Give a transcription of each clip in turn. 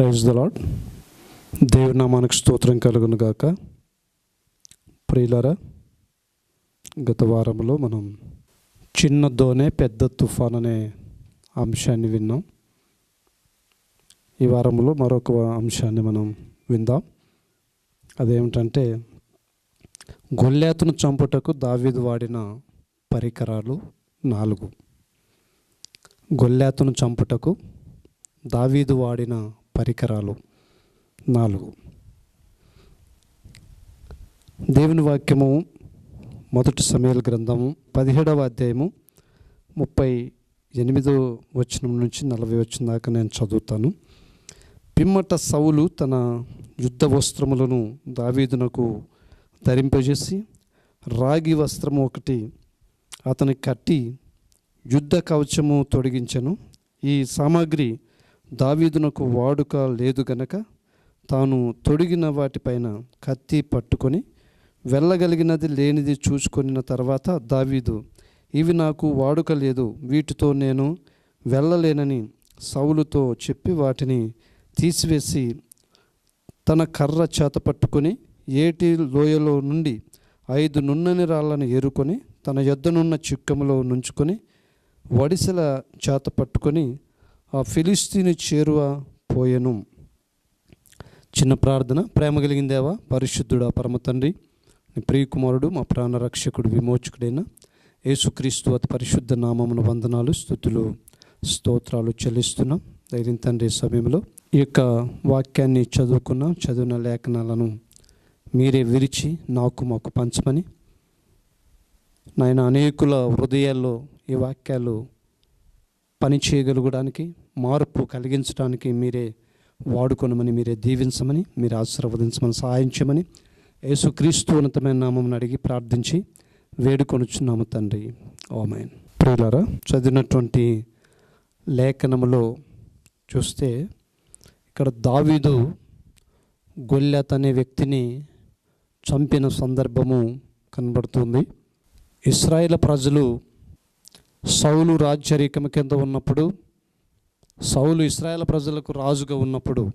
Praise the lord దేవుని నామానికి స్తోత్రం కలుగును గాక. ప్రియులరా గత వారంలో మనం చిన్న దోనే పెద్ద తుఫాన్ అనే అంశాన్ని విన్నాం. ఈ వారంలో మరొక అంశాన్ని మనం విందాం. అదేమిటంటే గొల్లేతను చంపుటకు దావీదు వాడిన పరికరాలు నాలుగు. గొల్లేతను చంపుటకు దావీదు వాడిన పరికరాలు. నాలుగు. దేవుని వాక్యము మొదటి సమయాల గ్రంథము పదిహేడవ అధ్యాయము ముప్పై ఎనిమిదో వచనం నుంచి నలభై వచ్చిన దాకా నేను చదువుతాను. పిమ్మట సౌలు తన యుద్ధ వస్త్రములను దావీదునకు ధరింపజేసి రాగి వస్త్రము ఒకటి అతనికి కట్టి యుద్ధ కవచము తొడిగించను. ఈ సామాగ్రి దావీదునకు వాడుక లేదు గనక తాను తొడిగిన వాటిపైన కత్తి పట్టుకొని వెళ్ళగలిగినది లేనిది చూసుకొనిన తర్వాత దావీదు ఇవి నాకు వాడుక లేదు వీటితో నేను వెళ్ళలేనని సౌలుతో చెప్పి వాటిని తీసివేసి తన కర్ర చేత పట్టుకొని ఏటి లోయలో నుండి ఐదు నున్నని రాళ్ళను ఏరుకొని తన యొద్దనున్న చిక్కములో నుంచుకొని వడిసెల చేత పట్టుకొని ఆ ఫిలిస్తీని చేరువ పోయెను. చిన్న ప్రార్థన. ప్రేమ కలిగిందేవా పరిశుద్ధుడా పరమ తండ్రి నీ ప్రియకుమారుడు మా ప్రాణరక్షకుడు విమోచకుడైన యేసుక్రీస్తు అతి పరిశుద్ధ నామమున వందనాలు స్థుతులు స్తోత్రాలు చెల్లిస్తున్నాం. ధైర్యం తండ్రి సమయంలో ఈ యొక్క వాక్యాన్ని చదువుకున్నాం చదివిన లేఖనాలను మీరే విరిచి నాకు మాకు పంచమని. నాయన అనేకుల హృదయాల్లో ఈ వాక్యాలు పని చేయగలగడానికి మార్పు కలిగించడానికి మీరే వాడుకొనమని మీరే దీవించమని మీరు ఆశీర్వదించమని సహాయం చేయమని యేసుక్రీస్తు ఉన్నతమైన నామం అడిగి ప్రార్థించి వేడుకొనుచున్నాము తండ్రి. ఓమైన్ ప్రియులారా చదివినటువంటి లేఖనములో చూస్తే ఇక్కడ దావీదు గొల్లెత్ అనే వ్యక్తిని చంపిన సందర్భము కనబడుతుంది. ఇస్రాయేల్ ప్రజలు సౌలు రాజ్యరీకం కింద ఉన్నప్పుడు సౌలు ఇస్రాయేల్ ప్రజలకు రాజుగా ఉన్నప్పుడు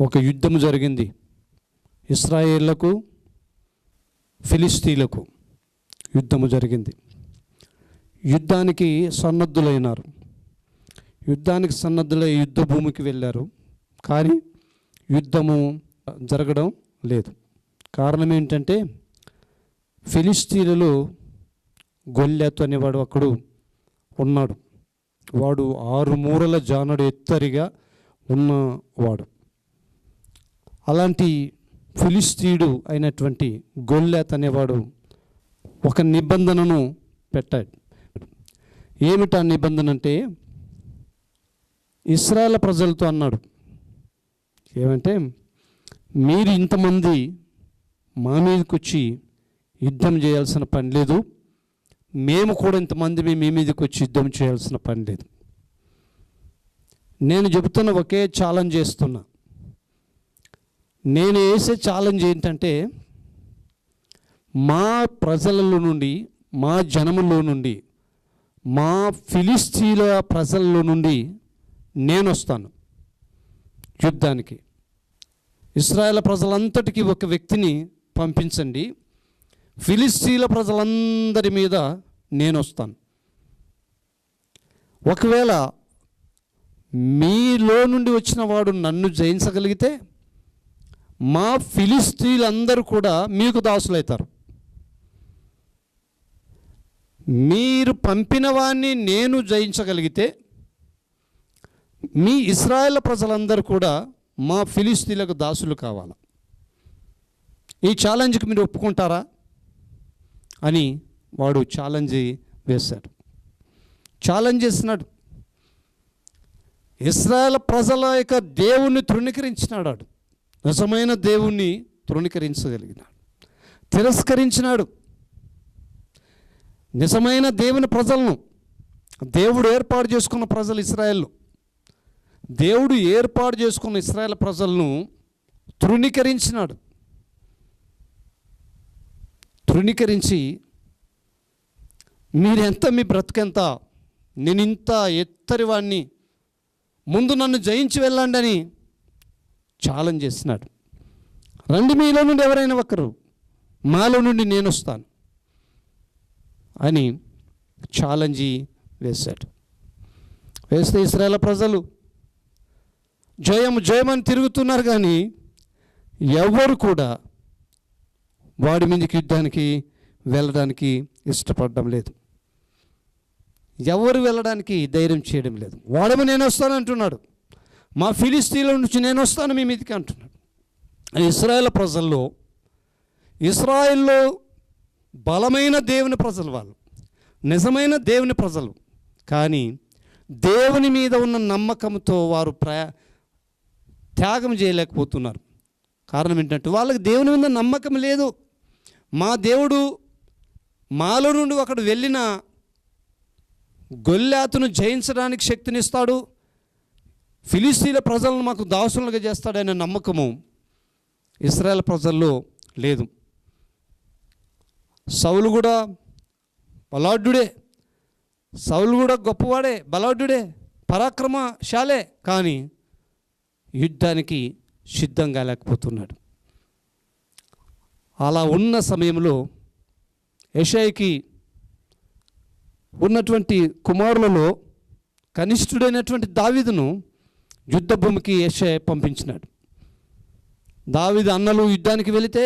ఒక యుద్ధం జరిగింది. ఇస్రాయేళ్ళకు ఫిలిస్తీన్లకు యుద్ధము జరిగింది. యుద్ధానికి సన్నద్ధులైనారు. యుద్ధానికి సన్నద్ధులై యుద్ధ భూమికి వెళ్ళారు. కానీ యుద్ధము జరగడం లేదు. కారణం ఏంటంటే ఫిలిస్తీన్లు గొల్లెత్ అనేవాడు అక్కడు ఉన్నాడు. వాడు ఆరు మూరల జానడు ఎత్తరిగా ఉన్నవాడు అలాంటి ఫిలిస్తీయుడు అయినటువంటి గొల్లెత్ అనేవాడు ఒక నిబంధనను పెట్టాడు. ఏమిటా నిబంధన అంటే ఇస్రాయల్ ప్రజలతో అన్నాడు. ఏమంటే మీరు ఇంతమంది మా మీదకి వచ్చి యుద్ధం చేయాల్సిన పని లేదు. మేము కూడా ఇంతమంది మీ మీదకి వచ్చి యుద్ధం చేయాల్సిన పని లేదు. నేను చెబుతున్న ఒకే ఛాలెంజ్ చేస్తున్నా. నేను వేసే ఛాలెంజ్ ఏంటంటే మా ప్రజలలో నుండి మా జనములో నుండి మా ఫిలిస్తీన్ల ప్రజల్లో నుండి నేను వస్తాను యుద్ధానికి. ఇస్రాయేల్ ప్రజలంతటికీ ఒక వ్యక్తిని పంపించండి. ఫిలిస్తీన్ల ప్రజలందరి మీద నేను వస్తాను ఒకవేళ మీలో నుండి వచ్చిన వాడు నన్ను జయించగలిగితే మా ఫిలిస్తీన్లందరూ కూడా మీకు దాసులవుతారు మీరు పంపిన వాడిని నేను జయించగలిగితే మీ ఇస్రాయేల్ ప్రజలందరూ కూడా మా ఫిలిస్తీన్లకు దాసులు కావాలి? ఈ ఛాలెంజ్కి మీరు ఒప్పుకుంటారా? అని వాడు ఛాలెంజ్ వేశాడు. ఛాలెంజ్ చేస్తున్నాడు ఇస్రాయల్ ప్రజల యొక్క దేవుణ్ణి తృణీకరించినాడు వాడు నిజమైన దేవుణ్ణి తృణీకరించగలిగినాడు. తిరస్కరించినాడు. నిజమైన దేవుని ప్రజలను దేవుడు ఏర్పాటు చేసుకున్న ప్రజలు ఇస్రాయల్ దేవుడు ఏర్పాటు చేసుకున్న ఇస్రాయల్ ప్రజలను తృణీకరించినాడు. తృణీకరించి మీరెంత మీ బ్రతుకెంత? నేను ఇంత ఎత్తరి వాడిని ముందు నన్ను జయించి వెళ్ళండి అని ఛాలెంజ్ చేస్తున్నాడు. రండి మీలో నుండి ఎవరైనా ఒకరు. మాలో నుండి నేను వస్తాను అని ఛాలెంజ్ వేశాడు. వేస్తే ఇస్రాయేల్ ప్రజలు జయం జయమని తిరుగుతున్నారు కానీ ఎవరు కూడా వాడి మీదకి యుద్ధానికి వెళ్ళడానికి ఇష్టపడడం లేదు. ఎవరు వెళ్ళడానికి ధైర్యం చేయడం లేదు. వాడము నేను వస్తాను అంటున్నాడు. మా ఫిలిస్తీన్ల నుంచి నేను వస్తాను మీ మీదకి అంటున్నాడు. ఇస్రాయేల్ ప్రజల్లో ఇస్రాయేల్లో బలమైన దేవుని ప్రజలు వాళ్ళు నిజమైన దేవుని ప్రజలు. కానీ దేవుని మీద ఉన్న నమ్మకంతో వారు ప్రయా త్యాగం చేయలేకపోతున్నారు. కారణం ఏంటంటే వాళ్ళకి దేవుని మీద నమ్మకం లేదు. మా దేవుడు మాలో నుండి ఒకడు వెళ్ళిన గొల్లాతును జయించడానికి శక్తినిస్తాడు. ఫిలిస్తీన్ల ప్రజలను మాకు దాసులుగా చేస్తాడనే నమ్మకము ఇస్రాయల్ ప్రజల్లో లేదు. సౌలు కూడా బలాఢ్యుడే. సౌలు కూడా గొప్పవాడే బలాఢ్యుడే పరాక్రమశాలే. కానీ యుద్ధానికి సిద్ధంగా లేకపోతున్నాడు. అలా ఉన్న సమయంలో యషాయికి ఉన్నటువంటి కుమారులలో కనిష్ఠుడైనటువంటి దావీదును యుద్ధ భూమికి యషాయ పంపించినాడు. దావీదు అన్నలు యుద్ధానికి వెళితే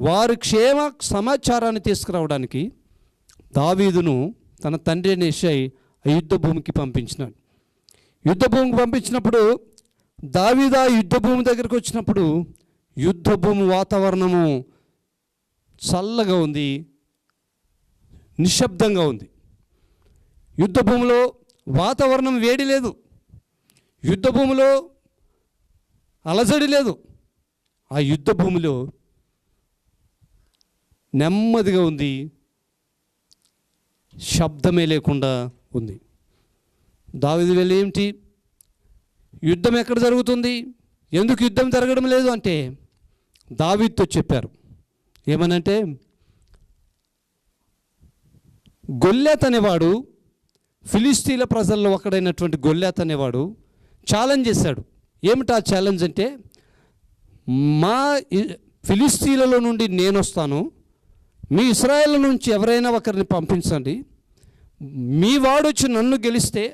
వారి క్షేమ సమాచారాన్ని తీసుకురావడానికి దావీదును తన తండ్రి అయిన యెషై ఆ యుద్ధ భూమికి పంపించినాడు. యుద్ధ భూమికి పంపించినప్పుడు దావీదా యుద్ధ భూమి దగ్గరికి వచ్చినప్పుడు యుద్ధ భూమి వాతావరణము చల్లగా ఉంది నిశ్శబ్దంగా ఉంది. యుద్ధ భూమిలో వాతావరణం వేడి లేదు. యుద్ధ భూమిలో అలజడి లేదు. ఆ యుద్ధ భూమిలో నెమ్మదిగా ఉంది శబ్దమే లేకుండా ఉంది. దావిది వెళ్ళి ఏమిటి? యుద్ధం ఎక్కడ జరుగుతుంది? ఎందుకు యుద్ధం జరగడం లేదు అంటే దావీద్తో చెప్పారు. ఏమనంటే గొల్లెత్ అనేవాడు ఫిలిస్తీన్ల ప్రజల్లో ఒకడైనటువంటి గొల్లెత్ అనేవాడు ఛాలెంజ్ చేశాడు. ఏమిటా ఛాలెంజ్ అంటే మా ఫిలిస్తీన్లలో నుండి నేను వస్తాను మీ ఇస్రాయేల్ నుంచి ఎవరైనా ఒకరిని పంపించండి మీ వాడు వచ్చి నన్ను గెలిస్తే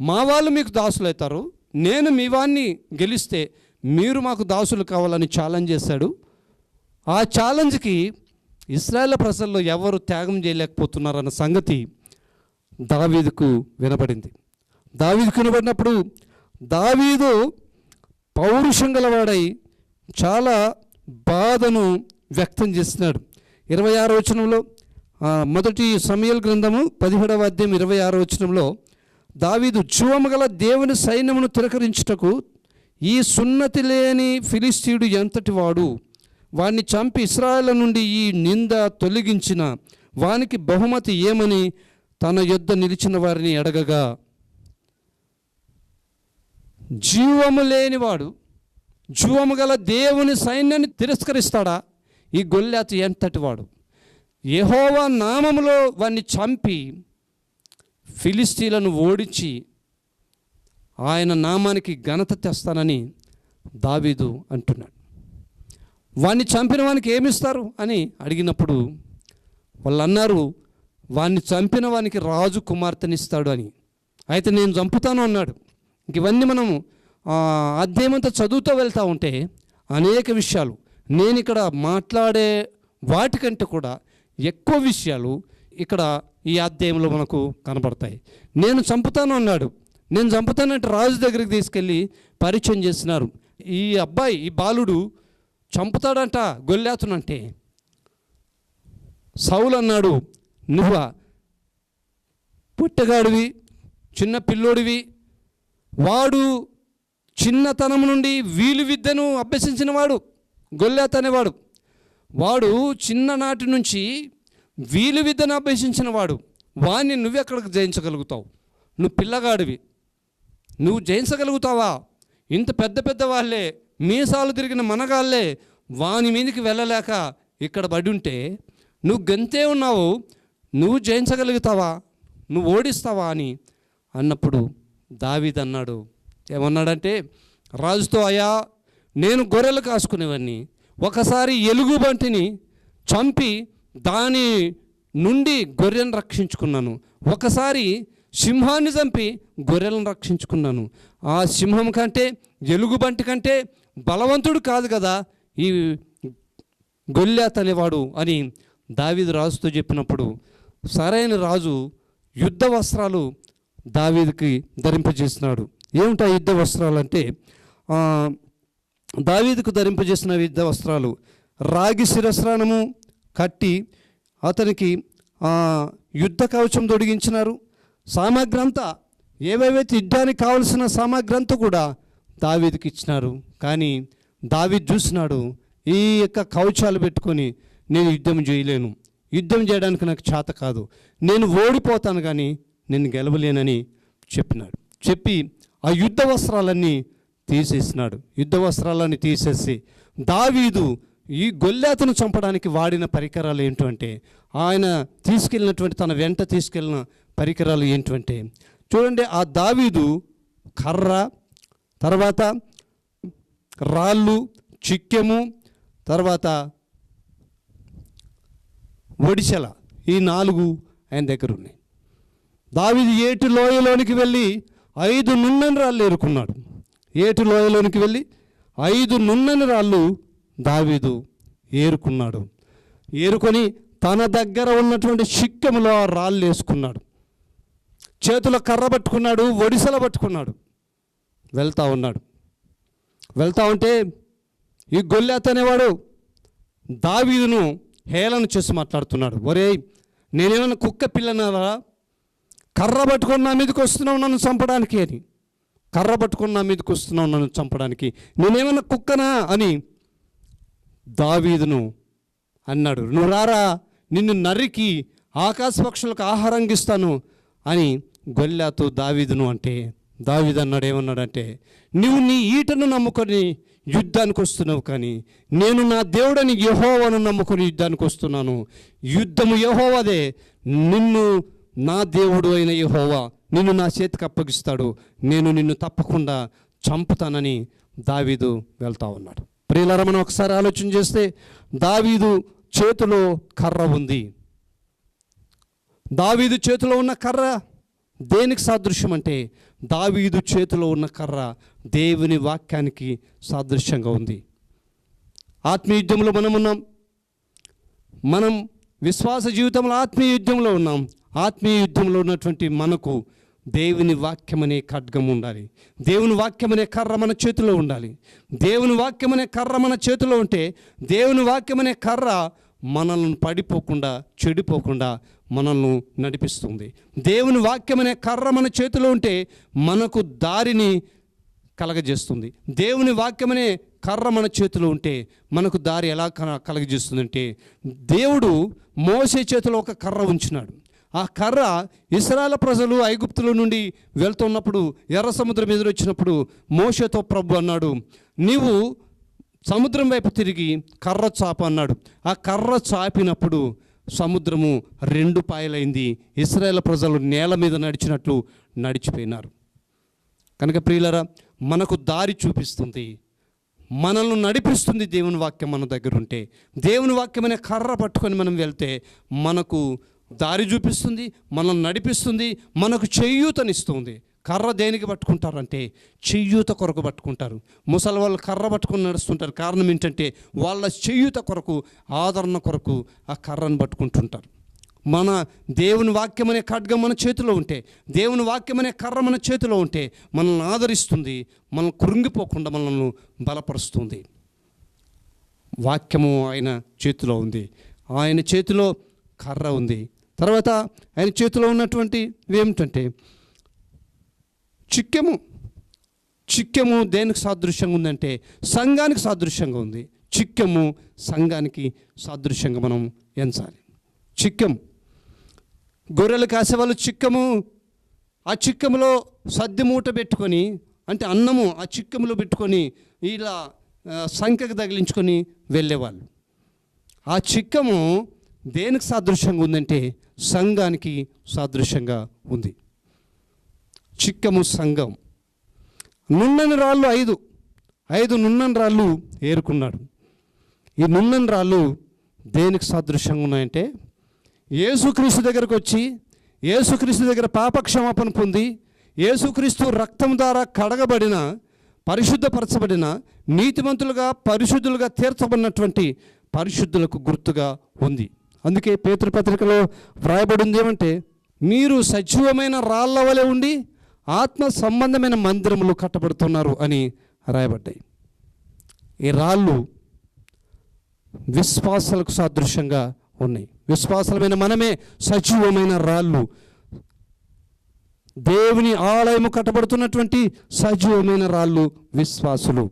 మా వాళ్ళు మీకు దాసులు అవుతారు నేను మీ వాడిని గెలిస్తే మీరు మాకు దాసులు కావాలని ఛాలెంజ్ చేశాడు. ఆ ఛాలెంజ్కి ఇస్రాయేల్ ప్రజల్లో ఎవరు త్యాగం చేయలేకపోతున్నారన్న సంగతి దావీదుకు వినబడింది. దావీదుకు వినబడినప్పుడు దావీదు పౌరుషం గలవాడై చాలా బాధను వ్యక్తం చేస్తున్నాడు. ఇరవై ఆరో వచనంలో మొదటి సమయల్ గ్రంథము పదిహేడవ అధ్యాయం ఇరవై ఆరో వచనంలో దావీదు జీవము గల దేవుని సైన్యమును తిరకరించుటకు ఈ సున్నతి లేని ఫిలిస్తీయుడు ఎంతటి వాడు? వాణ్ణి చంపి ఇస్రాయల నుండి ఈ నింద తొలగించిన వానికి బహుమతి ఏమని తన యొద్ద నిలిచిన వారిని అడగగా జీవము లేనివాడు జీవము గల దేవుని సైన్యాన్ని తిరస్కరిస్తాడా? ఈ గొల్లాతు ఎంతటి వాడు? యెహోవా నామములో వాణ్ణి చంపి ఫిలిస్తీలను ఓడించి ఆయన నామానికి ఘనత తెస్తానని దావీదు అంటున్నాడు. వాణ్ణి చంపిన వానికి ఏమిస్తారు? అని అడిగినప్పుడు వాళ్ళు అన్నారు వాణ్ణి చంపిన వానికి రాజు కుమార్తెనిస్తాడు అని. అయితే నేను చంపుతాను అన్నాడు. ఇంక ఇవన్నీ మనము అధ్యయమంతా చదువుతూ వెళ్తూ ఉంటే అనేక విషయాలు నేను ఇక్కడ మాట్లాడే వాటికంటే కూడా ఎక్కువ విషయాలు ఇక్కడ ఈ అధ్యాయంలో మనకు కనబడతాయి నేను చంపుతాను అన్నాడు. నేను చంపుతానంటే రాజు దగ్గరికి తీసుకెళ్ళి పరిచయం చేస్తున్నారు ఈ అబ్బాయి ఈ బాలుడు చంపుతాడంట గొల్లాతునంటే. సౌలు అన్నాడు నువ్వ? పుట్టగాడివి చిన్న పిల్లోడివి. వాడు చిన్నతనం నుండి వీలు విద్యను అభ్యసించిన వాడు గొల్లాత్ అనేవాడు. వాడు చిన్ననాటి నుంచి వీలు విద్యను అభ్యసించిన వాడు వాడిని నువ్వెక్కడికి జయించగలుగుతావు? నువ్వు పిల్లగాడివి. నువ్వు జయించగలుగుతావా? ఇంత పెద్ద పెద్ద వాళ్ళే మీసాలు తిరిగిన మనగాళ్ళే వాని మీదకి వెళ్ళలేక ఇక్కడ పడి ఉంటే నువ్వు గంతే ఉన్నావు నువ్వు జయించగలుగుతావా నువ్వు ఓడిస్తావా అని అన్నప్పుడు దావీద్ అన్నాడు. ఏమన్నాడంటే రాజుతో అయా నేను గొర్రెలు కాసుకునేవాడిని ఒకసారి ఎలుగుబంటిని చంపి దాని నుండి గొర్రెను రక్షించుకున్నాను. ఒకసారి సింహాన్ని చంపి గొర్రెలను రక్షించుకున్నాను. ఆ సింహం కంటే ఎలుగుబంటి కంటే బలవంతుడు కాదు కదా ఈ గొల్లాత్ అనేవాడు అని దావీదు రాజుతో చెప్పినప్పుడు సరైన రాజు యుద్ధ వస్త్రాలు దావీదికి ధరింపజేసినాడు ఏమిటా యుద్ధ వస్త్రాలు అంటే దావీదుకు ధరింపజేసిన యుద్ధ వస్త్రాలు రాగి శిరస్రాణము కట్టి అతనికి యుద్ధ కవచం తొడిగించినారు సామాగ్రి అంతా ఏవేవైతే యుద్ధానికి కావలసిన సామాగ్రి అంతా కూడా దావీదికి ఇచ్చినారు. కానీ దావి చూసినాడు ఈ యొక్క కవచాలు పెట్టుకొని నేను యుద్ధం చేయలేను. యుద్ధం చేయడానికి నాకు చేత కాదు. నేను ఓడిపోతాను కానీ నేను గెలవలేనని చెప్పినాడు. చెప్పి ఆ యుద్ధ వస్త్రాలన్నీ తీసేసినాడు. యుద్ధ వస్త్రాలన్నీ తీసేసి దావీదు ఈ గొల్లాతను చంపడానికి వాడిన పరికరాలు ఏంటంటే ఆయన తీసుకెళ్ళినటువంటి తన వెంట తీసుకెళ్ళిన పరికరాలు ఏంటంటే చూడండి ఆ దావీదు కర్ర తర్వాత రాళ్ళు చిక్కెము తర్వాత ఒడిశల ఈ నాలుగు ఆయన దగ్గర ఉన్నాయి దావిది ఏటి లోయలోనికి వెళ్ళి ఐదు నున్నని రాళ్ళు ఏరుకున్నాడు. ఏటి లోయలోనికి వెళ్ళి ఐదు నున్నని రాళ్ళు దావీదు ఏరుకున్నాడు. ఏరుకొని తన దగ్గర ఉన్నటువంటి చిక్కెములో ఆ రాళ్ళు వేసుకున్నాడు. చేతిలో కర్ర పట్టుకున్నాడు ఒడిసెల పట్టుకున్నాడు. వెళ్తా ఉన్నాడు. వెళ్తా ఉంటే ఈ గొల్లెత్ అనేవాడు దావీదును హేళన చేసి మాట్లాడుతున్నాడు. ఒరే నేనేమన్నా కుక్క పిల్లనారా? కర్ర పట్టుకొని నా మీదకి వస్తున్నావు నన్ను చంపడానికి అని. కర్ర పట్టుకొని నా మీదకి వస్తున్నావు నన్ను చంపడానికి. నేనేమన్నా కుక్కనా అని దావీదును అన్నాడు. నువ్వు రారా? నిన్ను నరికి ఆకాశ పక్షులకు ఆహారం ఇస్తాను అని గొల్లాతో దావీదును అంటే దావీదు అన్నాడు ఏమన్నాడంటే నువ్వు నీ ఈటను నమ్ముకొని యుద్ధానికి వస్తున్నావు కానీ నేను నా దేవుడని యహోవను నమ్ముకొని యుద్ధానికి వస్తున్నాను. యుద్ధము యహోవదే. నిన్ను నా దేవుడు అయిన యహోవా నిన్ను నా చేతికి అప్పగిస్తాడు. నేను నిన్ను తప్పకుండా చంపుతానని దావీదు వెళ్తా ఉన్నాడు. ప్రియులారా మనం ఒకసారి ఆలోచన చేస్తే దావీదు చేతిలో కర్ర ఉంది. దావీదు చేతిలో ఉన్న కర్ర దేనికి సాదృశ్యం అంటే దావీదు చేతిలో ఉన్న కర్ర దేవుని వాక్యానికి సాదృశ్యంగా ఉంది. ఆత్మీయ యుద్ధంలో మనం ఉన్నాం. మనం విశ్వాస జీవితంలో ఆత్మీయ యుద్ధంలో ఉన్నాం. ఆత్మీయ యుద్ధంలో ఉన్నటువంటి మనకు దేవుని వాక్యం అనే ఖడ్గం ఉండాలి. దేవుని వాక్యం అనే కర్ర మన చేతిలో ఉండాలి. దేవుని వాక్యం అనే కర్ర మన చేతిలో ఉంటే దేవుని వాక్యం అనే కర్ర మనల్ని పడిపోకుండా చెడిపోకుండా మనల్ని నడిపిస్తుంది. దేవుని వాక్యం అనే కర్ర మన చేతిలో ఉంటే మనకు దారిని కలగజేస్తుంది. దేవుని వాక్యం అనే కర్ర మన చేతిలో ఉంటే మనకు దారి ఎలా కల- కలగజేస్తుందంటే దేవుడు మోసే చేతిలో ఒక కర్ర ఉంచినాడు. ఆ కర్ర ఇస్రాయల ప్రజలు ఐగుప్తుల నుండి వెళ్తున్నప్పుడు ఎర్ర సముద్రం ఎదురొచ్చినప్పుడు మోషతో ప్రభు అన్నాడు నీవు సముద్రం వైపు తిరిగి కర్ర చాప అన్నాడు. ఆ కర్ర చాపినప్పుడు సముద్రము రెండు పాయలైంది. ఇస్రాయేల్ ప్రజలు నేల మీద నడిచినట్లు నడిచిపోయినారు. కనుక ప్రియులరా మనకు దారి చూపిస్తుంది. మనల్ని నడిపిస్తుంది దేవుని వాక్యం మన దగ్గర ఉంటే దేవుని వాక్యం అనే కర్ర పట్టుకొని మనం వెళ్తే మనకు దారి చూపిస్తుంది మనల్ని నడిపిస్తుంది మనకు చేయూతనిస్తుంది. కర్ర దేనికి పట్టుకుంటారంటే చెయ్యూత కొరకు పట్టుకుంటారు. ముసలి వాళ్ళు కర్ర పట్టుకుని నడుస్తుంటారు. కారణం ఏంటంటే వాళ్ళ చెయ్యూత కొరకు ఆదరణ కొరకు ఆ కర్రను పట్టుకుంటుంటారు. మన దేవుని వాక్యం అనే ఖడ్గం మన చేతిలో ఉంటే దేవుని వాక్యం అనే కర్ర మన చేతిలో ఉంటే మనల్ని ఆదరిస్తుంది మనల్ని కృంగిపోకుండా మనల్ని బలపరుస్తుంది. వాక్యము ఆయన చేతిలో ఉంది. ఆయన చేతిలో కర్ర ఉంది. తర్వాత ఆయన చేతిలో ఉన్నటువంటి ఏమిటంటే చిక్కెము. చిక్కెము దేనికి సాదృశ్యంగా ఉందంటే సంఘానికి సాదృశ్యంగా ఉంది. చిక్కెము సంఘానికి సాదృశ్యంగా మనం ఎంచాలి. చిక్కెము. గొర్రెలు కాసేవాళ్ళు చిక్కము. ఆ చిక్కములో సద్ది మూట పెట్టుకొని అంటే అన్నము ఆ చిక్కములో పెట్టుకొని ఇలా సంఖ్యకు తగిలించుకొని వెళ్ళేవాళ్ళు. ఆ చిక్కము దేనికి సాదృశ్యంగా ఉందంటే సంఘానికి సాదృశ్యంగా ఉంది. చిక్కము సంఘం. నున్నని రాళ్ళు ఐదు. ఐదు నున్నని రాళ్ళు ఏరుకున్నాడు. ఈ నున్నని రాళ్ళు దేనికి సాదృశ్యంగా ఉన్నాయంటే యేసుక్రీస్తు దగ్గరకు వచ్చి యేసుక్రీస్తు దగ్గర పాపక్షమాపణ పొంది యేసుక్రీస్తు రక్తం ద్వారా కడగబడిన పరిశుద్ధపరచబడిన నీతిమంతులుగా పరిశుద్ధులుగా తీర్చబడినటువంటి పరిశుద్ధులకు గుర్తుగా ఉంది. అందుకే పేతృపత్రికలో వ్రాయబడింది ఏమంటే మీరు సజీవమైన రాళ్ళ వలె ఉండి ఆత్మ సంబంధమైన మందిరములు కట్టబడుతున్నారు అని రాయబడ్డాయి. ఈ రాళ్ళు విశ్వాసాలకు సాదృశ్యంగా ఉన్నాయి. విశ్వాసమైన మనమే సజీవమైన రాళ్ళు. దేవుని ఆలయము కట్టబడుతున్నటువంటి సజీవమైన రాళ్ళు విశ్వాసులు.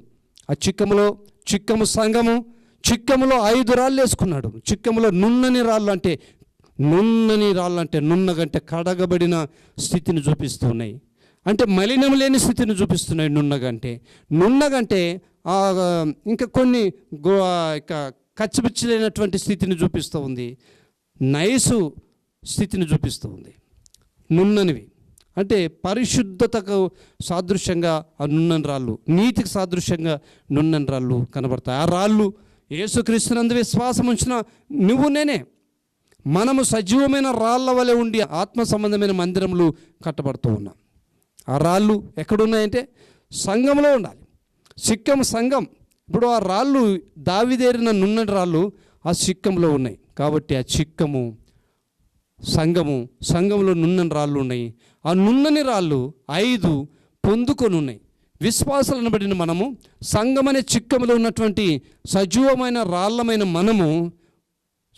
ఆ చిక్కములో చిక్కము సంఘము చిక్కములో ఐదు రాళ్ళు వేసుకున్నాడు. చిక్కములో నున్నని రాళ్ళు అంటే నున్నని రాళ్ళు అంటే నున్నగంటే కడగబడిన స్థితిని చూపిస్తున్నాయి అంటే మలినం లేని స్థితిని చూపిస్తున్నాయి నున్నగంటే. నున్నగంటే ఇంకా కొన్ని గో ఇక కచ్చిపిచ్చలేనటువంటి స్థితిని చూపిస్తూ ఉంది. నైసు స్థితిని చూపిస్తూ ఉంది. నున్ననివి. అంటే పరిశుద్ధతకు సాదృశ్యంగా ఆ నున్నని రాళ్ళు నీతికి సాదృశ్యంగా నున్నని రాళ్ళు కనబడతాయి. ఆ రాళ్ళు యేసుక్రీస్తునందు విశ్వాసం ఉంచిన నువ్వు నేనే. మనము సజీవమైన రాళ్ళ వలె ఉండి ఆత్మ సంబంధమైన మందిరములు కట్టబడుతూ ఉన్నాం. ఆ రాళ్ళు ఎక్కడున్నాయంటే సంఘంలో ఉండాలి. సిక్కం సంఘం. ఇప్పుడు ఆ రాళ్ళు దావిదేరిన నున్నటి రాళ్ళు ఆ సిక్కంలో ఉన్నాయి. కాబట్టి ఆ చిక్కము సంఘము సంఘంలో నున్నని రాళ్ళు ఉన్నాయి. ఆ నున్నని రాళ్ళు ఐదు పొందుకొని ఉన్నాయి. విశ్వాసాలను బడిన మనము సంఘం అనే చిక్కములో ఉన్నటువంటి సజీవమైన రాళ్ళమైన మనము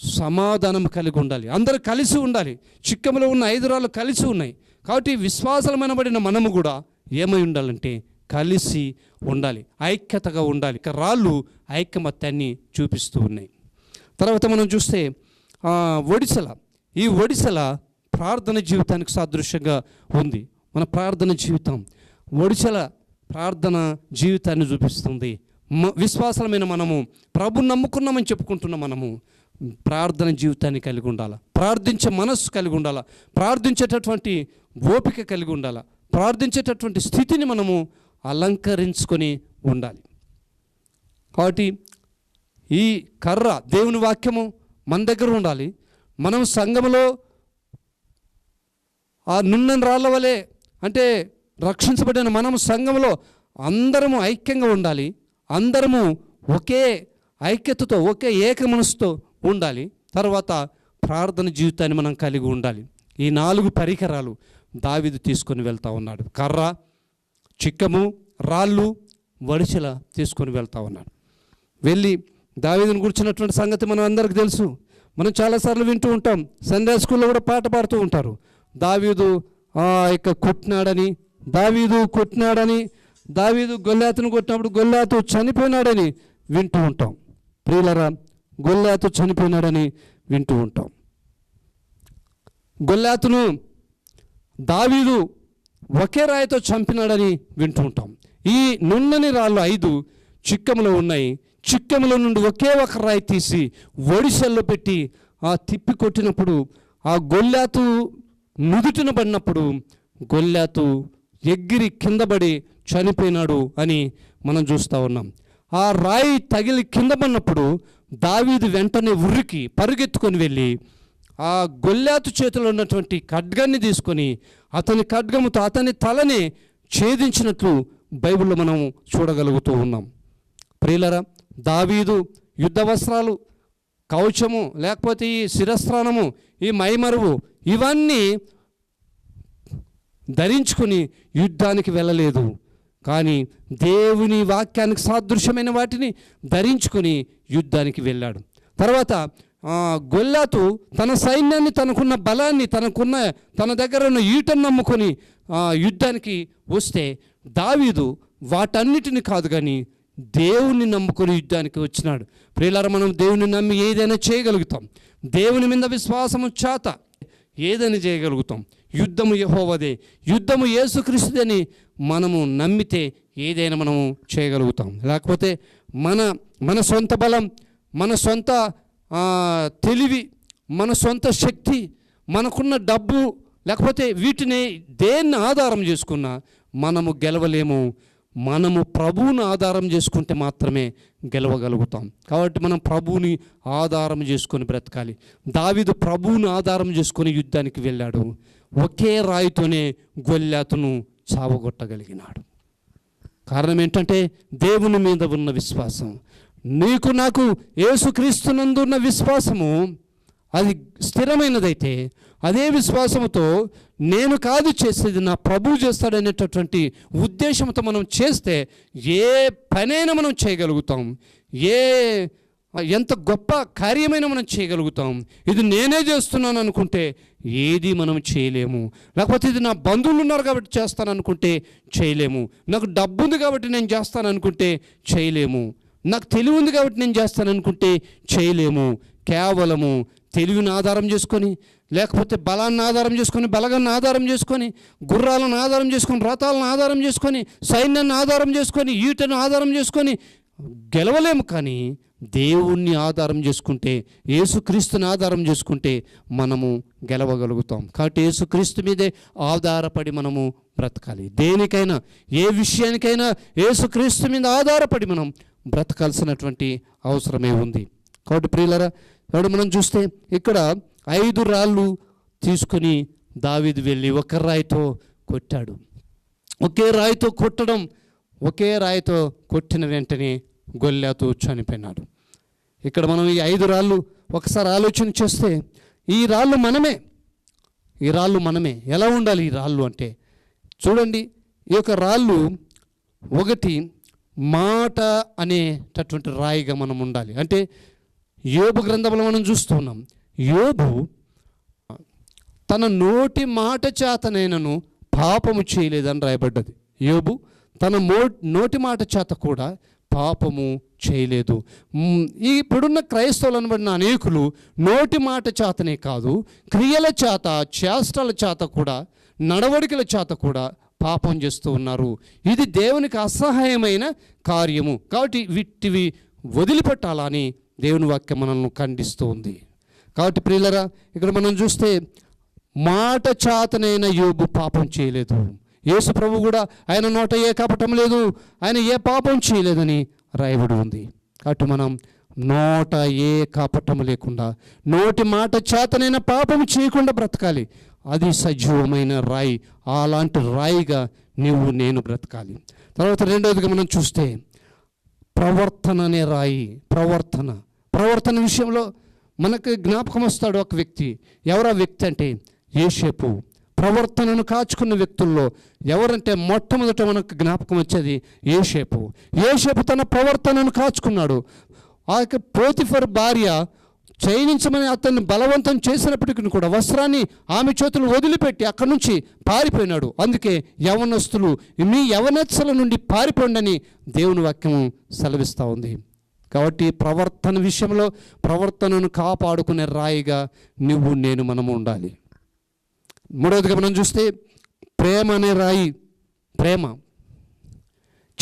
సమాధానం కలిగి ఉండాలి. అందరూ కలిసి ఉండాలి. చిక్కములో ఉన్న ఐదు రాళ్ళు కలిసి ఉన్నాయి. కాబట్టి విశ్వాసలమైనబడిన మనము కూడా ఏమై ఉండాలంటే కలిసి ఉండాలి ఐక్యతగా ఉండాలి. ఇక రాళ్ళు ఐక్యమత్యాన్ని చూపిస్తూ ఉన్నాయి. తర్వాత మనం చూస్తే ఒడిసల ఈ ఒడిసల ప్రార్థన జీవితానికి సాదృశ్యంగా ఉంది. మన ప్రార్థన జీవితం ఒడిసల ప్రార్థన జీవితాన్ని చూపిస్తుంది. విశ్వాసమైన మనము ప్రభు నమ్ముకున్నామని చెప్పుకుంటున్న మనము ప్రార్థన జీవితాన్ని కలిగి ఉండాలి? ప్రార్థించే మనస్సు కలిగి ఉండాలి? ప్రార్థించేటటువంటి ఓపిక కలిగి ఉండాలి. ప్రార్థించేటటువంటి స్థితిని మనము అలంకరించుకొని ఉండాలి. కాబట్టి ఈ కర్ర దేవుని వాక్యము మన దగ్గర ఉండాలి. మనం సంఘములో ఆ నున్నని రాళ్ళ వలె అంటే రక్షించబడిన మనము సంఘంలో అందరము ఐక్యంగా ఉండాలి. అందరము ఒకే ఐక్యతతో ఒకే ఏక మనసుతో ఉండాలి. తర్వాత ప్రార్థన జీవితాన్ని మనం కలిగి ఉండాలి. ఈ నాలుగు పరికరాలు దావిదు తీసుకొని వెళ్తా ఉన్నాడు. కర్ర చిక్కము రాళ్ళు వడిసెల తీసుకొని వెళ్తూ ఉన్నాడు. వెళ్ళి దావీదుని కూర్చున్నటువంటి సంగతి మనం అందరికీ తెలుసు. మనం చాలాసార్లు వింటూ ఉంటాం. సండే స్కూల్లో కూడా పాట పాడుతూ ఉంటారు. దావీదు ఆ యొక్క కొట్టినాడని దావీదు కొట్టినాడని దావీదు గొల్లాతును కొట్టినప్పుడు గొల్లాతు చనిపోయినాడని వింటూ ఉంటాం. ప్రియులరా గొల్లాతు చనిపోయినాడని వింటూ ఉంటాం. గొల్లాతును దావీదు ఒకే రాయితో చంపినాడని వింటూ ఉంటాం ఈ నున్నని రాళ్ళు ఐదు చిక్కములో ఉన్నాయి. చిక్కముల నుండి ఒకే ఒక రాయి తీసి ఒడిశల్లో పెట్టి ఆ తిప్పి కొట్టినప్పుడు ఆ గొల్లాతు నుదుటిన పడినప్పుడు గొల్లాతు ఎగిరి కిందపడి చనిపోయినాడు అని మనం చూస్తూ ఉన్నాం. ఆ రాయి తగిలి కింద పడినప్పుడు దావీదు వెంటనే ఉరికి పరుగెత్తుకొని వెళ్ళి ఆ గొల్లాతు చేతిలో ఉన్నటువంటి ఖడ్గాన్ని తీసుకొని అతని ఖడ్గముతో అతని తలని ఛేదించినట్లు బైబిల్లో మనం చూడగలుగుతూ ఉన్నాం. ప్రియులరా దావీదు యుద్ధ వస్త్రాలు కవచము లేకపోతే ఈ శిరస్త్రాణము ఈ మైమరువు ఇవన్నీ ధరించుకుని యుద్ధానికి వెళ్ళలేదు. కానీ దేవుని వాక్యానికి సాదృశ్యమైన వాటిని ధరించుకొని యుద్ధానికి వెళ్ళాడు. తర్వాత గొల్లాతు తన సైన్యాన్ని తనకున్న బలాన్ని తనకున్న తన దగ్గర ఉన్న ఈటను నమ్ముకొని యుద్ధానికి వస్తే దావీదు వాటన్నిటిని కాదు కానీ దేవుణ్ణి నమ్ముకొని యుద్ధానికి వచ్చినాడు. ప్రియులారా మనం దేవుని నమ్మి ఏదైనా చేయగలుగుతాం. దేవుని మీద విశ్వాసము చేత ఏదైనా చేయగలుగుతాం. యుద్ధము యహోవదే. యుద్ధము యేసుక్రీస్తుదని మనము నమ్మితే ఏదైనా మనము చేయగలుగుతాం. లేకపోతే మన మన సొంత బలం మన సొంత తెలివి మన సొంత శక్తి మనకున్న డబ్బు లేకపోతే వీటిని దేన్ని ఆధారం చేసుకున్నా మనము గెలవలేము. మనము ప్రభువుని ఆధారం చేసుకుంటే మాత్రమే గెలవగలుగుతాం. కాబట్టి మనం ప్రభువుని ఆధారం చేసుకొని బ్రతకాలి. దావిదు ప్రభువుని ఆధారం చేసుకొని యుద్ధానికి వెళ్ళాడు. ఒకే రాయితోనే గొల్లాతును చావగొట్టగలిగినాడు. కారణం ఏంటంటే దేవుని మీద ఉన్న విశ్వాసం. నీకు నాకు ఏసుక్రీస్తునందున్న విశ్వాసము అది స్థిరమైనదైతే అదే విశ్వాసముతో నేను కాదు చేసేది నా ప్రభు చేస్తాడనేటటువంటి ఉద్దేశంతో మనం చేస్తే ఏ పనైనా మనం చేయగలుగుతాం. ఏ ఎంత గొప్ప కార్యమైన మనం చేయగలుగుతాం. ఇది నేనే చేస్తున్నాను అనుకుంటే ఏది మనం చేయలేము. లేకపోతే ఇది నా బంధువులు ఉన్నారు కాబట్టి చేస్తాను అనుకుంటే చేయలేము. నాకు డబ్బు ఉంది కాబట్టి నేను చేస్తాను అనుకుంటే చేయలేము. నాకు తెలివి ఉంది కాబట్టి నేను చేస్తాను అనుకుంటే చేయలేము. కేవలము తెలివిని ఆధారం చేసుకొని లేకపోతే బలాన్ని ఆధారం చేసుకొని బలగాన్ని ఆధారం చేసుకొని గుర్రాలను ఆధారం చేసుకొని రథాలను ఆధారం చేసుకొని సైన్యాన్ని ఆధారం చేసుకొని ఈటను ఆధారం చేసుకొని గెలవలేము కానీ దేవుణ్ణి ఆధారం చేసుకుంటే యేసుక్రీస్తుని ఆధారం చేసుకుంటే మనము గెలవగలుగుతాం. కాబట్టి యేసుక్రీస్తు మీదే ఆధారపడి మనము బ్రతకాలి. దేనికైనా ఏ విషయానికైనా యేసుక్రీస్తు మీద ఆధారపడి మనం బ్రతకాల్సినటువంటి అవసరమే ఉంది. కాబట్టి ప్రియులరా ఇప్పుడు మనం చూస్తే ఇక్కడ ఐదు రాళ్ళు తీసుకొని దావిది వెళ్ళి ఒక రాయితో కొట్టాడు. ఒకే రాయితో కొట్టడం ఒకే రాయితో కొట్టిన వెంటనే గొల్లాతో చనిపోయినాడు. ఇక్కడ మనం ఈ ఐదు రాళ్ళు ఒకసారి ఆలోచన చేస్తే ఈ రాళ్ళు మనమే. ఈ రాళ్ళు మనమే. ఎలా ఉండాలి ఈ రాళ్ళు అంటే? చూడండి ఈ యొక్క రాళ్ళు ఒకటి మాట అనేటటువంటి రాయిగా మనం ఉండాలి. అంటే యోబు గ్రంథంలో మనం చూస్తున్నాం యోబు తన నోటి మాట చేతనైనను పాపము చేయలేదని రాయబడ్డది. యోబు తన మో నోటి మాట చేత కూడా పాపము చేయలేదు. ఇప్పుడున్న క్రైస్తవులు అనబడిన అనేకులు నోటి మాట చేతనే కాదు క్రియల చేత చేష్టల చేత కూడా నడవడికల చేత కూడా పాపం చేస్తూ ఉన్నారు. ఇది దేవునికి అసహాయమైన కార్యము. కాబట్టి వీటివి వదిలిపెట్టాలని దేవుని వాక్యం మనల్ని ఖండిస్తూ ఉంది. కాబట్టి ప్రియులరా ఇక్కడ మనం చూస్తే మాట చాతనైన యోబు పాపం చేయలేదు. యేసు ప్రభు కూడా ఆయన నోట ఏ కపటం లేదు. ఆయన ఏ పాపం చేయలేదని రాయబడి ఉంది. కాబట్టి మనం నోట ఏ కాపటము లేకుండా నోటి మాట చేతనైన పాపం చేయకుండా బ్రతకాలి. అది సజీవమైన రాయి. అలాంటి రాయిగా నువ్వు నేను బ్రతకాలి. తర్వాత రెండవదిగా మనం చూస్తే ప్రవర్తన అనే రాయి ప్రవర్తన. ప్రవర్తన విషయంలో మనకు జ్ఞాపకం వస్తాడు ఒక వ్యక్తి. ఎవరా వ్యక్తి అంటే? ఏషేపు ప్రవర్తనను కాచుకున్న వ్యక్తుల్లో ఎవరంటే మొట్టమొదట మనకు జ్ఞాపకం వచ్చేది ఏషేపు ఏషేపు తన ప్రవర్తనను కాచుకున్నాడు. ఆ యొక్క పోతిఫర్ భార్య చయనించమని అతన్ని బలవంతం చేసినప్పటికీ కూడా వస్త్రాన్ని ఆమె చేతులు వదిలిపెట్టి అక్కడి నుంచి పారిపోయినాడు. అందుకే యవనస్తులు మీ యవనత్సల నుండి పారిపోండని దేవుని వాక్యం సెలవిస్తూ ఉంది. కాబట్టి ప్రవర్తన విషయంలో ప్రవర్తనను కాపాడుకునే రాయిగా నువ్వు నేను మనము ఉండాలి. మూడవదిగా మనం చూస్తే ప్రేమ అనే రాయి ప్రేమ.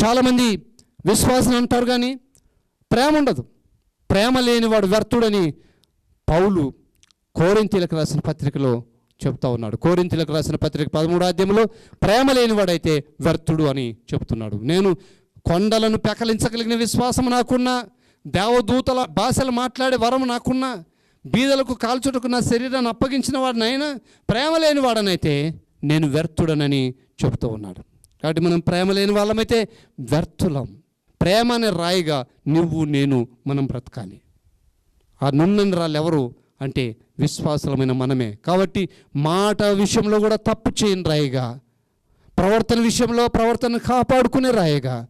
చాలామంది విశ్వాసం అంటారు కానీ ప్రేమ ఉండదు. ప్రేమ లేనివాడు వ్యర్థుడని పౌలు కోరింతీలకు రాసిన పత్రికలో చెప్తా ఉన్నాడు. కోరింతీలకు రాసిన పత్రిక పదమూడు అధ్యాయంలో ప్రేమ లేనివాడైతే వ్యర్థుడు అని చెప్తున్నాడు. నేను కొండలను పెకలించగలిగిన విశ్వాసం నాకున్నా దేవదూతల భాషలు మాట్లాడే వరం నాకున్నా బీదలకు కాల్చుటకు నా శరీరాన్ని అప్పగించిన వాడినైనా ప్రేమ లేని వాడనైతే నేను వ్యర్థుడనని చెబుతూ ఉన్నాడు. కాబట్టి మనం ప్రేమ లేని వాళ్ళమైతే వ్యర్థులం. ప్రేమ అనే రాయిగా నువ్వు నేను మనం బ్రతకాలి. ఆ నున్నని రాళ్ళు ఎవరు? అంటే విశ్వాసమైన మనమే. కాబట్టి మాట విషయంలో కూడా తప్పు చేయని రాయిగా ప్రవర్తన విషయంలో ప్రవర్తన కాపాడుకునే రాయిగా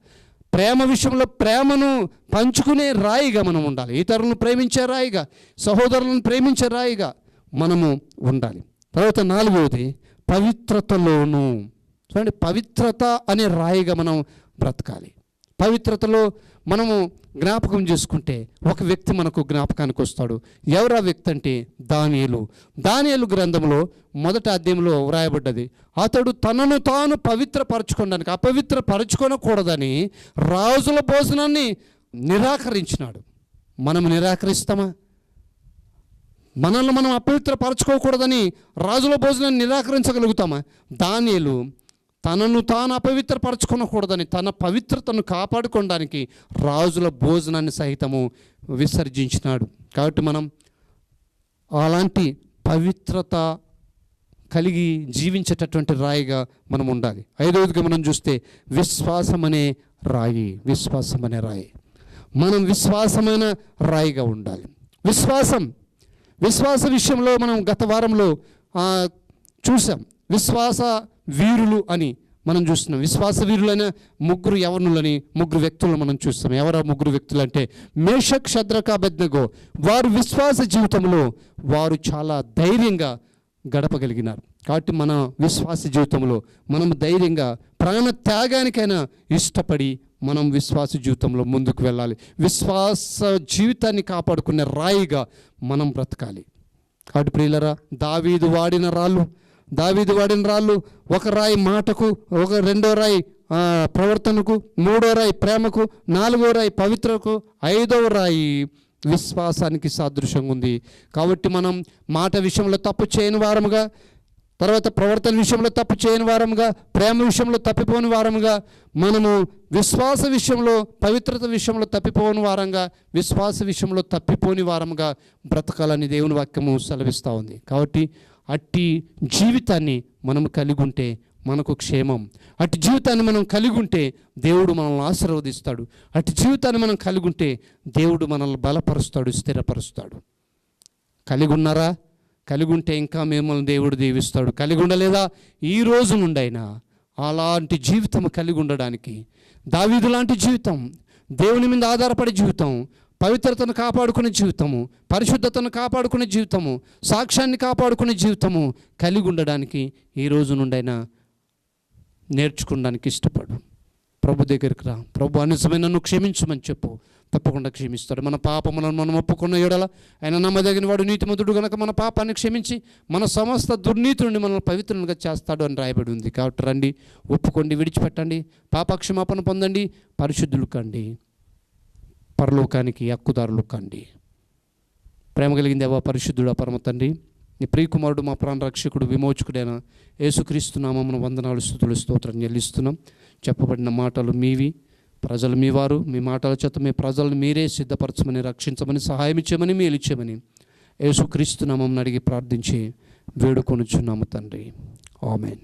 ప్రేమ విషయంలో ప్రేమను పంచుకునే రాయిగా మనం ఉండాలి. ఇతరులను ప్రేమించే రాయిగా సహోదరులను ప్రేమించే రాయిగా మనము ఉండాలి. తర్వాత నాలుగవది పవిత్రతలోను. చూడండి పవిత్రత అనే రాయిగా మనం బ్రతకాలి. పవిత్రతలో మనము జ్ఞాపకం చేసుకుంటే ఒక వ్యక్తి మనకు జ్ఞాపకానికి వస్తాడు. ఎవరు ఆ వ్యక్తి అంటే? దానియలు. దానియలు గ్రంథంలో మొదట అధ్యయంలో వ్రాయబడ్డది. అతడు తనను తాను పవిత్రపరచుకోవడానికి అపవిత్రపరచుకోనకూడదని రాజుల భోజనాన్ని నిరాకరించినాడు. మనం నిరాకరిస్తామా? మనల్ని మనం అపవిత్రపరచుకోకూడదని రాజుల భోజనాన్ని నిరాకరించగలుగుతామా? దానిలు తనను తాను అపవిత్రపరచుకునకూడదని తన పవిత్రతను కాపాడుకోవడానికి రాజుల భోజనాన్ని సహితము విసర్జించినాడు. కాబట్టి మనం అలాంటి పవిత్రత కలిగి జీవించేటటువంటి రాయిగా మనం ఉండాలి. ఐదవదిగా మనం చూస్తే విశ్వాసం అనే రాయి విశ్వాసం అనే రాయి. మనం విశ్వాసమైన రాయిగా ఉండాలి. విశ్వాసం విశ్వాస విషయంలో మనం గత వారంలో చూసాం విశ్వాస వీరులు అని మనం చూస్తున్నాం. విశ్వాస వీరులైన ముగ్గురు యవనులని ముగ్గురు వ్యక్తులను మనం చూస్తాం ఎవరా ముగ్గురు వ్యక్తులు అంటే మేషక్ శద్రక బెద్నగో వారు విశ్వాస జీవితంలో వారు చాలా ధైర్యంగా గడపగలిగినారు. కాబట్టి మన విశ్వాస జీవితంలో మనం ధైర్యంగా ప్రాణ త్యాగానికైనా ఇష్టపడి మనం విశ్వాస జీవితంలో ముందుకు వెళ్ళాలి. విశ్వాస జీవితాన్ని కాపాడుకునే రాయిగా మనం బ్రతకాలి. కాబట్టి ప్రియులరా దావీదు వాడిన రాళ్ళు దావీదు వాడిన రాళ్ళు ఒక రాయి మాటకు ఒక రెండో రాయి ప్రవర్తనకు మూడో రాయి ప్రేమకు నాలుగో రాయి పవిత్రకు ఐదవ రాయి విశ్వాసానికి సాదృశ్యంగా ఉంది. కాబట్టి మనం మాట విషయంలో తప్పు చేయని వారముగా తర్వాత ప్రవర్తన విషయంలో తప్పు చేయని వారముగా ప్రేమ విషయంలో తప్పిపోని వారముగా మనము విశ్వాస విషయంలో పవిత్రత విషయంలో తప్పిపోని వారంగా విశ్వాస విషయంలో తప్పిపోని వారముగా బ్రతకాలని దేవుని వాక్యము సెలవిస్తూ ఉంది. కాబట్టి అట్టి జీవితాన్ని మనం కలిగి ఉంటే మనకు క్షేమం. అట్టి జీవితాన్ని మనం కలిగి ఉంటే దేవుడు మనల్ని ఆశీర్వదిస్తాడు. అటు జీవితాన్ని మనం కలిగి ఉంటే దేవుడు మనల్ని బలపరుస్తాడు స్థిరపరుస్తాడు. కలిగి ఉన్నారా? కలిగి ఉంటే ఇంకా మిమ్మల్ని దేవుడు దీవిస్తాడు. కలిగి ఉండలేదా? ఈ రోజు నుండైనా అలాంటి జీవితం కలిగి ఉండడానికి దావీదు లాంటి జీవితం దేవుని మీద ఆధారపడే జీవితం పవిత్రతను కాపాడుకునే జీవితము పరిశుద్ధతను కాపాడుకునే జీవితము సాక్ష్యాన్ని కాపాడుకునే జీవితము కలిగి ఉండడానికి ఈ రోజు నుండైనా నేర్చుకోవడానికి ఇష్టపడు. ప్రభు దగ్గరికి రా. ప్రభు అనుసమైన నన్ను క్షమించమని చెప్పు. తప్పకుండా క్షమిస్తాడు. మన పాపములను మనం ఒప్పుకున్న ఎడల ఆయన నమ్మదగిన వాడు నీతిమంతుడు గనక మన పాపాన్ని క్షమించి మన సమస్త దుర్నీతి నుండి మనల్ని పవిత్రునిగా చేస్తాడు అని రాయబడి ఉంది. కాబట్టి రండి ఒప్పుకోండి విడిచిపెట్టండి. పాపక్షమాపణ పొందండి పరిశుద్ధులు కండి. పరలోకానికి హక్కుదారులు కండి. ప్రేమ కలిగింది దేవా పరిశుద్ధుడు పరమ తండ్రి నీ ప్రియకుమారుడు మా ప్రాణ రక్షకుడు విమోచకుడైన యేసుక్రీస్తు నామమున వందనాలు స్థుతులు స్తోత్రం చెల్లిస్తున్నాం. చెప్పబడిన మాటలు మీవి ప్రజలు మీ వారు మీ మాటల చేత మీ ప్రజలను మీరే సిద్ధపరచమని రక్షించమని సహాయం ఇచ్చామని మేలు ఇచ్చామని యేసుక్రీస్తు నామం అడిగి ప్రార్థించి వేడుకొనుచున్నాము తండ్రి. ఆమెన్.